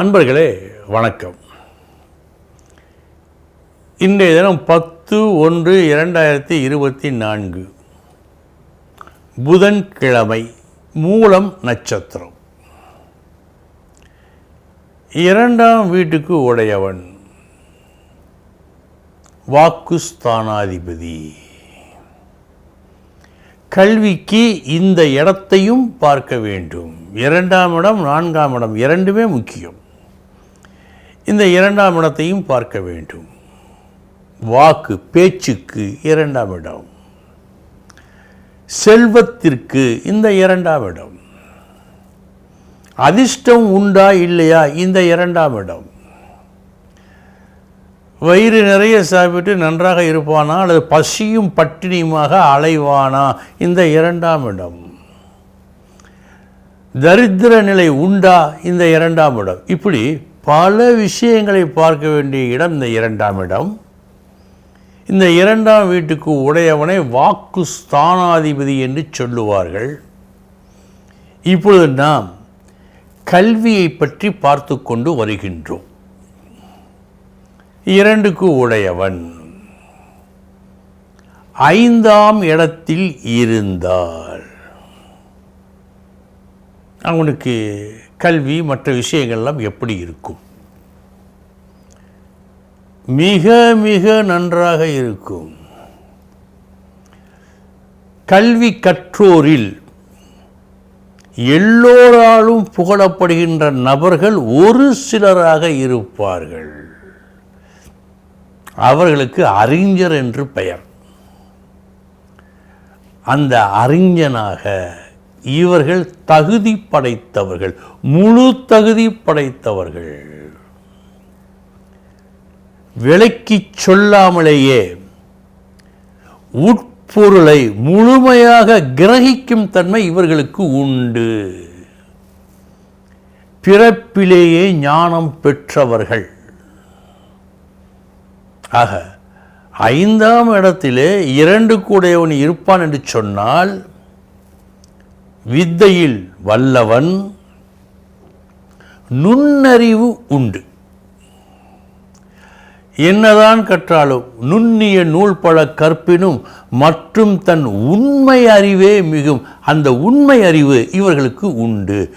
அன்பர்களே வணக்கம். இன்றைய தினம் பத்து ஒன்று இரண்டாயிரத்தி இருபத்தி நான்கு. புதன்கிழமை மூலம் நட்சத்திரம். இரண்டாம் வீட்டுக்கு உடையவன் வாக்குஸ்தானாதிபதி. கல்விக்கு இந்த இடத்தையும் பார்க்க வேண்டும். இரண்டாம் இடம் நான்காம் இடம் இரண்டுமே முக்கியம். இந்த இரண்டாம் இடத்தையும் பார்க்க வேண்டும். வாக்கு பேச்சுக்கு இரண்டாம் இடம். செல்வத்திற்கு இந்த இரண்டாம் இடம். அதிர்ஷ்டம் உண்டா இல்லையா? இந்த இரண்டாம் இடம். வயிறு நிறைய சாப்பிட்டு நன்றாக இருப்பானா? அல்லது பசியும் பட்டினியுமாக அலைவானா? இந்த இரண்டாம் இடம். தரித்திர நிலை உண்டா? இந்த இரண்டாம் இடம். இப்படி பல விஷயங்களை பார்க்க வேண்டிய இடம் இந்த இரண்டாம் இடம். இந்த இரண்டாம் வீட்டுக்கு உடையவனை வாக்கு ஸ்தானாதிபதி என்று சொல்லுவார்கள். இப்பொழுது நாம் கல்வியை பற்றி பார்த்து கொண்டு வருகின்றோம். இரண்டுக்கு உடையவன் ஐந்தாம் இடத்தில் இருந்தார். அவனுக்கு கல்வி மற்ற விஷயங்கள்லாம் எப்படி இருக்கும்? மிக மிக நன்றாக இருக்கும். கல்வி கற்றோரில் எல்லோராலும் புகழப்படுகின்ற நபர்கள் ஒரு சிலராக இருப்பார்கள். அவர்களுக்கு அறிஞர் என்று பெயர். அந்த அறிஞனாக இவர்கள் தகுதி படைத்தவர்கள் முழு தகுதி படைத்தவர்கள். விலைக்கு சொல்லாமலேயே உட்பொருளை முழுமையாக கிரகிக்கும் தன்மை இவர்களுக்கு உண்டு. பிறப்பிலேயே ஞானம் பெற்றவர்கள். ஆக ஐந்தாம் இடத்திலே இரண்டு கூடையவன் இருப்பான் என்று சொன்னால் வித்தையில் வல்லவன் நுண்ணறிவு உண்டு. என்னதான் கற்றாலும் நுண்ணிய நூல் பல கற்பினும் மற்றும் தன் உண்மை அறிவே மிகும் அந்த உண்மை அறிவு இவர்களுக்கு உண்டு.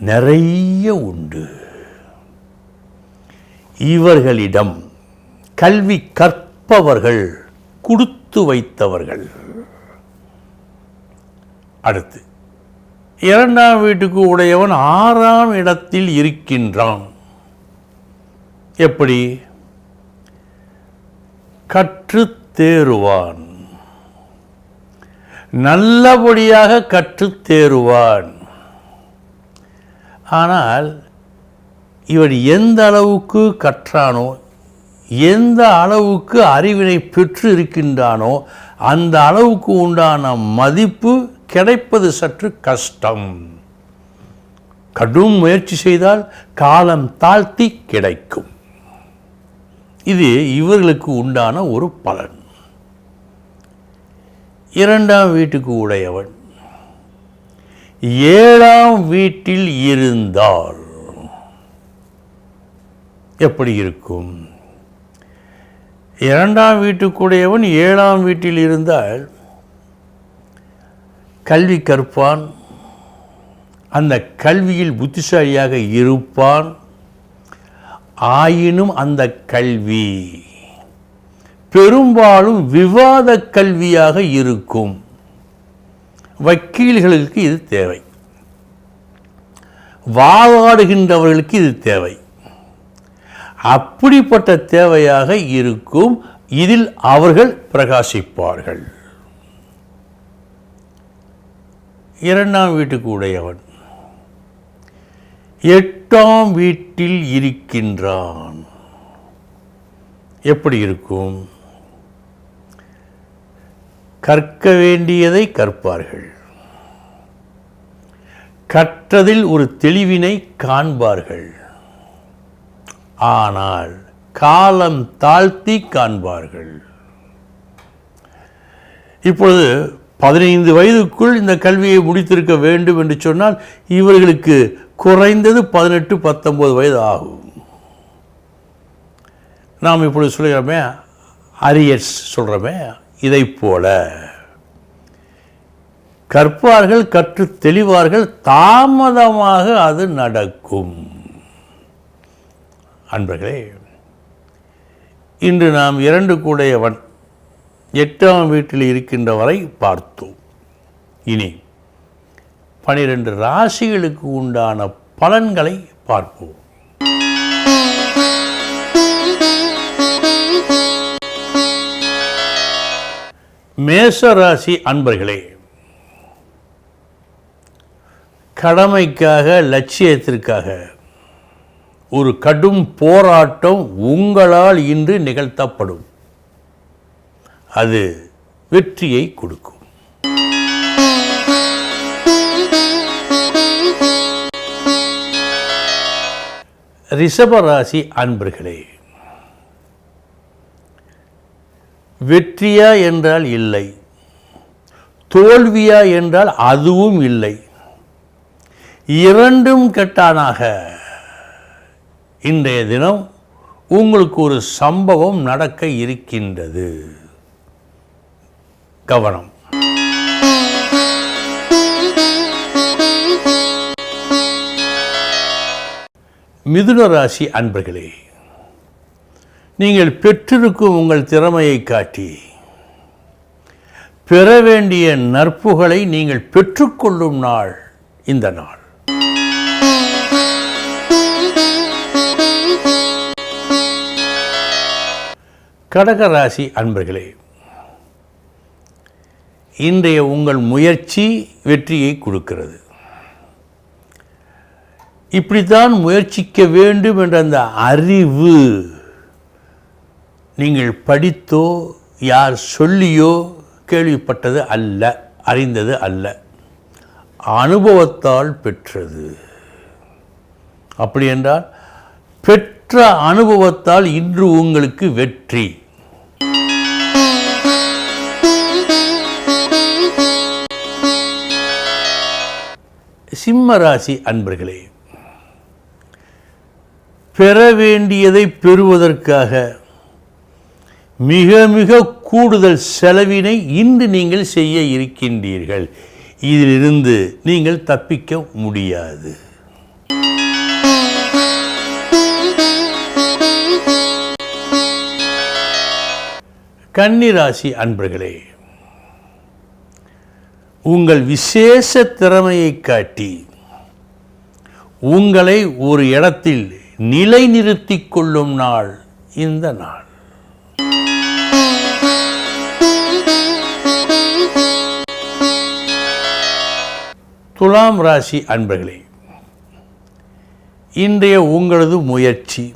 நிறைய உண்டு. இவர்களிடம் கல்வி கற்பவர்கள் கொடுத்து வைத்தவர்கள். அடுத்து இரண்டாம் வீட்டுக்கு உடையவன் ஆறாம் இடத்தில் இருக்கின்றான். எப்படி? கற்று தேறுவான். நல்லபடியாக கற்றுத் தேறுவான். ஆனால் இவன் எந்த அளவுக்கு கற்றானோ எந்த அளவுக்கு அறிவினை பெற்று இருக்கின்றானோ அந்த அளவுக்கு உண்டான மதிப்பு கிடைப்பது சற்று கஷ்டம். கடும் முயற்சி செய்தால் காலம் தாழ்த்தி கிடைக்கும். இது இவர்களுக்கு உண்டான ஒரு பலன். இரண்டாம் வீட்டுக்கு உடையவன். ஏழாம் வீட்டில் இருந்தால் எப்படி இருக்கும்? இரண்டாம் வீட்டுக்குடையவன் ஏழாம் வீட்டில் இருந்தால் கல்வி கற்பான். அந்த கல்வியில் புத்திசாலியாக இருப்பான். ஆயினும் அந்த கல்வி பெரும்பாலும் விவாத கல்வியாக இருக்கும். வக்கீல்களுக்கு இது தேவை. வாதாடுகின்றவர்களுக்கு இது தேவை. அப்படிப்பட்ட தேவையாக இருக்கும். இதில் அவர்கள் பிரகாசிப்பார்கள். இரண்டாம் வீட்டுக்கு உடையவன் எட்டாம் வீட்டில் இருக்கின்றான். எப்படி இருக்கும்? கற்க வேண்டியதை கற்பார்கள். கற்றதில் ஒரு தெளிவினை காண்பார்கள். ஆனால் காலம் தாழ்த்தி காண்பார்கள். இப்பொழுது பதினைந்து வயதுக்குள் இந்த கல்வியை முடித்திருக்க வேண்டும் என்று சொன்னால் இவர்களுக்கு குறைந்தது பதினெட்டு பத்தொன்பது வயது ஆகும் நாம் இப்பொழுது சொல்கிறோமே அரியர்ஸ் சொல்கிறோமே இதை போல. கற்பார்கள் கற்று தெளிவார்கள் தாமதமாக அது நடக்கும். அன்பர்களே இன்று நாம் இரண்டு கூடையவன் எட்டாம் வீட்டில் இருக்கின்ற வரை பார்த்தோம் இனி பனிரெண்டு ராசிகளுக்கு உண்டான பலன்களை பார்ப்போம். மேச ராசி அன்பர்களே கடமைக்காக லட்சியத்திற்காக ஒரு கடும் போராட்டம் உங்களால் இன்று நிகழ்த்தப்படும். அது வெற்றியை கொடுக்கும். ரிஷபராசி அன்பர்களே வெற்றியா என்றால் இல்லை தோல்வியா என்றால் அதுவும் இல்லை இரண்டும் கெட்டானாக. இன்றைய தினம் உங்களுக்கு ஒரு சம்பவம் நடக்க இருக்கின்றது. கவனம். மிதுன ராசி அன்பர்களே நீங்கள் பெற்றிருக்கும் உங்கள் திறமையை காட்டி பெற வேண்டிய நற்புகளை நீங்கள் பெற்றுக்கொள்ளும் நாள் இந்த நாள். கடகராசி அன்பர்களே இன்றைய உங்கள் முயற்சி வெற்றியை கொடுக்கிறது. இப்படித்தான் முயற்சிக்க வேண்டும் என்ற அந்த அறிவு நீங்கள் படித்தோ யார் சொல்லியோ கேள்விப்பட்டது அல்ல அறிந்தது அல்ல. அனுபவத்தால் பெற்றது. அப்படி என்றால் பெற்ற அனுபவத்தால் இன்று உங்களுக்கு வெற்றி. சிம்ம ராசி அன்பர்களே பெற வேண்டியதை பெறுவதற்காக மிக மிக கூடுதல் செலவினை இன்று நீங்கள் செய்ய இருக்கின்றீர்கள். இதிலிருந்து நீங்கள் தப்பிக்க முடியாது. கன்னிராசி அன்பர்களே உங்கள் விசேஷ திறமையை காட்டி உங்களை ஒரு இடத்தில் நிலைநிறுத்திக் கொள்ளும் நாள் இந்த நாள். துலாம் ராசி அன்பர்களே இன்றைய உங்களது முயற்சி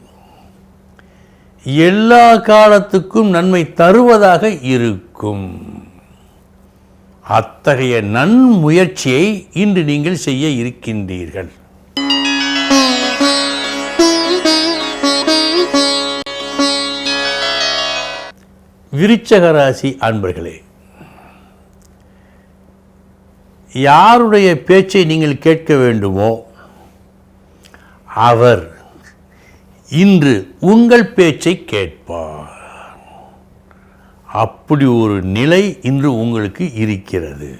எல்லா காலத்துக்கும் நன்மை தருவதாக இருக்கும். அத்தகைய நன்முயற்சியை இன்று நீங்கள் செய்ய இருக்கின்றீர்கள். விருச்சகராசி அன்பர்களே யாருடைய பேச்சை நீங்கள் கேட்க வேண்டுமோ அவர் இன்று உங்கள் பேச்சை கேட்பார். அப்படி ஒரு நிலை இன்று உங்களுக்கு இருக்கிறது.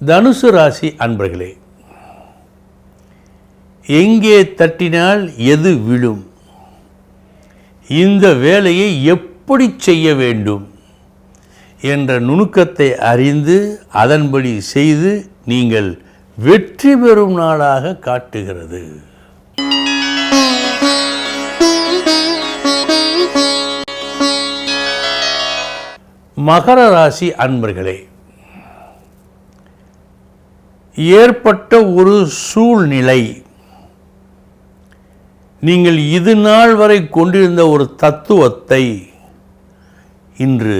தனுசு ராசி அன்பர்களே எங்கே தட்டினால் எது விழும்? இந்த வேலையை எப்படி செய்ய வேண்டும்? என்ற நுணுக்கத்தை அறிந்து அதன்படி செய்து நீங்கள் வெற்றி பெறும் நாளாக காட்டுகிறது. மகர ராசி அன்பர்களே ஏற்பட்ட ஒரு சூழ்நிலை. நீங்கள் இது நாள் வரை கொண்டிருந்த ஒரு தத்துவத்தை இன்று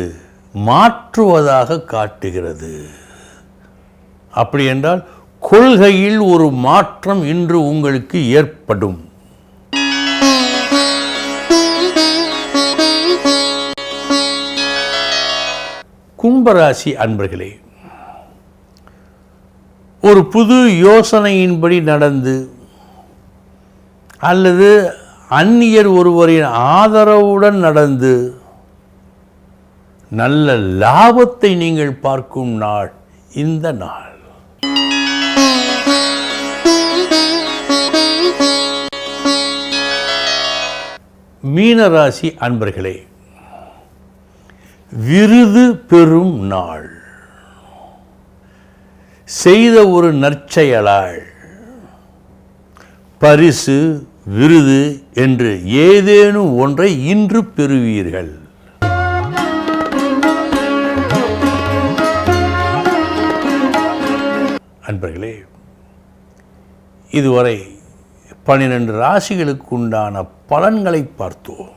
மாற்றுவதாக காட்டுகிறது. அப்படி என்றால் கொள்கையில் ஒரு மாற்றம் இன்று உங்களுக்கு ஏற்படும். கும்பராசி அன்பர்களே ஒரு புது யோசனையின்படி நடந்து அல்லது அந்நியர் ஒருவரின் ஆதரவுடன் நடந்து நல்ல லாபத்தை நீங்கள் பார்க்கும் நாள் இந்த நாள். மீனராசி அன்பர்களே விருது பெறும் நாள். செய்த ஒரு நற்செயலாள். பரிசு விருது என்று ஏதேனும் ஒன்றை இன்று பெறுவீர்கள். அன்பர்களே இதுவரை பன்னிரண்டு ராசிகளுக்கு உண்டான பலன்களை பார்த்தோம்.